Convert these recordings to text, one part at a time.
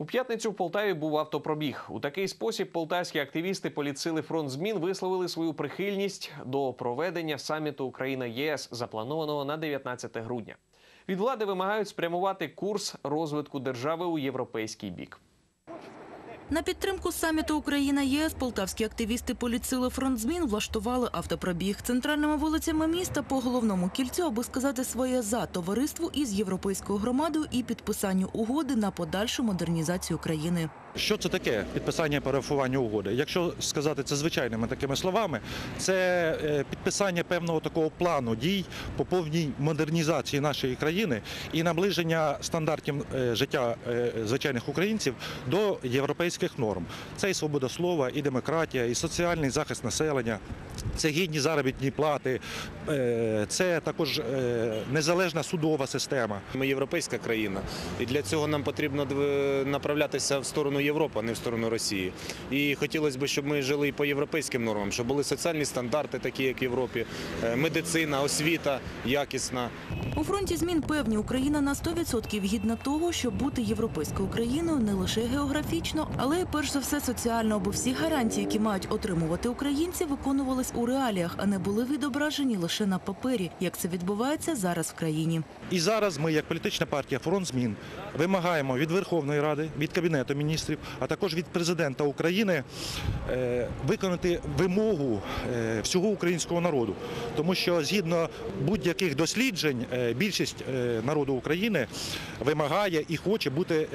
У п'ятницю в Полтаві був автопробіг. У такий спосіб полтавські активісти політсили фронт змін висловили свою прихильність до проведення саміту Україна ЄС, запланованого на 19 грудня. Від влади вимагають спрямувати курс розвитку держави у європейський бік. На підтримку саміту Україна ЄС полтавські активісти поліцили фронт змін влаштували автопробіг центральними вулицями міста по головному кільцю, аби сказати своє за товариству із європейською громадою і підписанню угоди на подальшу модернізацію країни. Що це таке підписання парафування угоди? Якщо сказати це звичайними такими словами, це е, підписання певного такого плану дій по повній модернізації нашої країни і наближення стандартів е, життя е, звичайних українців до європейських норм. Це і свобода слова, і демократія, і соціальний захист населення, це гідні заробітні плати, це також незалежна судова система. Ми європейська країна, і для цього нам потрібно направлятися в сторону Європи, а не в сторону Росії. І хотілося б, щоб ми жили і по європейським нормам, щоб були соціальні стандарти, такі як в Європі, е, медицина, освіта якісна. У фронті змін певні Україна на 100% гідна того, щоб бути європейською країною не лише географічно, але й перш за все соціально, аби всі гарантії, які мають отримувати українці, виконувались у реаліях, а не були відображені лише на папері, як це відбувається зараз в країні. І зараз ми, як політична партія Фронт змін, вимагаємо від Верховної Ради, від Кабінету міністрів, а також від президента України е, виконати вимогу е, всього українського народу. Тому що згідно будь-яких досліджень, е, більшість народу України вимагає і хоче бути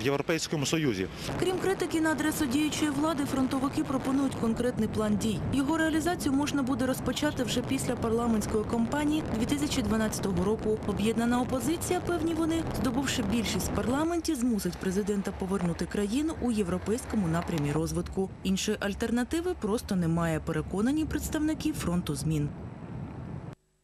в Європейському Союзі. Крім критики на адресу діючої влади, фронтовики пропонують конкретний план дій. Його реалізацію можна буде розпочати вже після парламентської кампанії 2012 року. Об'єднана опозиція, певні вони, здобувши більшість в парламенті, змусить президента повернути країну у європейському напрямі розвитку. Іншої альтернативи просто немає. Переконані представники фронту змін.